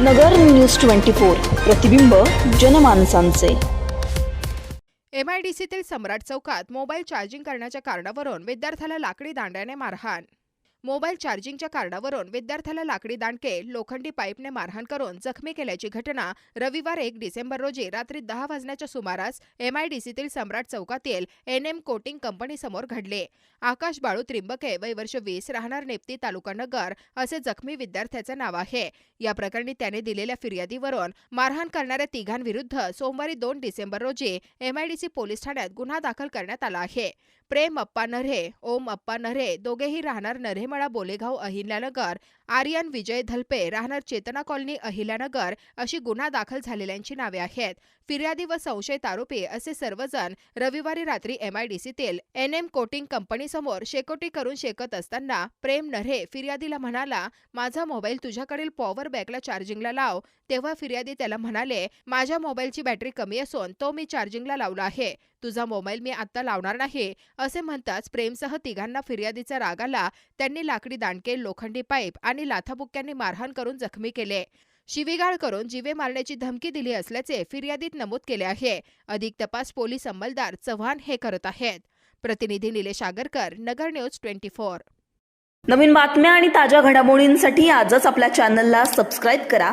नगर news twenty four प्रतिबिंब जनमानसांचे. M I D सीतील सम्राट चौकात मोबाईल चार्जिंग करण्याच्या कारणावरून विद्यार्थ्याला लाकडी दांड्याने मारहाण मोबाईल चार्जिंगच्या कारणावरून विद्यार्थ्याला लाकडी दांडके लोखंडी पाईपने मारहाण करून जखमी केल्याची घटना रविवार एक डिसेंबर रोजी रात्री दहा वाजण्याच्या सुमारास एमआयडीसीतील सम्राट चौकातील एन एम कोटिंग कंपनीसमोर घडले. आकाश बाळू त्रिंबके वय वर्ष वीस राहणार नेप्ती तालुका नगर असे जखमी विद्यार्थ्याचे नाव आहे. या प्रकरणी त्याने दिलेल्या फिर्यादीवरून मारहाण करणाऱ्या तिघांविरुद्ध सोमवारी दोन डिसेंबर रोजी एमआयडीसी पोलीस ठाण्यात गुन्हा दाखल करण्यात आला आहे. प्रेम अप्पा नरे ओम अप्पा नरे दोघेही राहणार नरेमळा बोलेगाव अहिल्यानगर आर्यन विजय धल्पे राहणार चेतना कॉलनी अहिल्यानगर अशी गुन्हा दाखल झालेल्यांची नावे आहेत. फिर्यादी व संशयित आरोपी असे सर्वजण रविवारी रात्री एमआयडीसीतील एन एम कोटिंग कंपनीसमोर शेकोटी करून शेकत असताना प्रेम नरे फिर्यादीला म्हणाला माझा मोबाईल तुझ्याकडील पॉवर बँकला चार्जिंगला लाव. तेव्हा फिर्यादी त्याला म्हणाले माझ्या मोबाईलची बॅटरी कमी असून तो मी चार्जिंगला लावला आहे. तुझा मोबाईल मी आत्ता लावणार नाही असे म्हणताच प्रेमसह तिघांना फिर्यादीचा राग आला. त्यांनी लाकडी दांडके लोखंडी पाईप आणि लाथाबुक्क्यांनी मारहाण करून जखमी केले. शिवीगाळ करून जीवे मारण्याची धमकी दिली असल्याचे फिर्यादीत नमूद केले आहे. अधिक तपास पोलीस अंमलदार चव्हाण हे करत आहेत. प्रतिनिधी Nilesh Agarkar Nagar news twenty four. नवीन बातम्या आणि ताज्या घडामोडींसाठी आजच आपल्या चॅनलला सबस्क्राईब करा.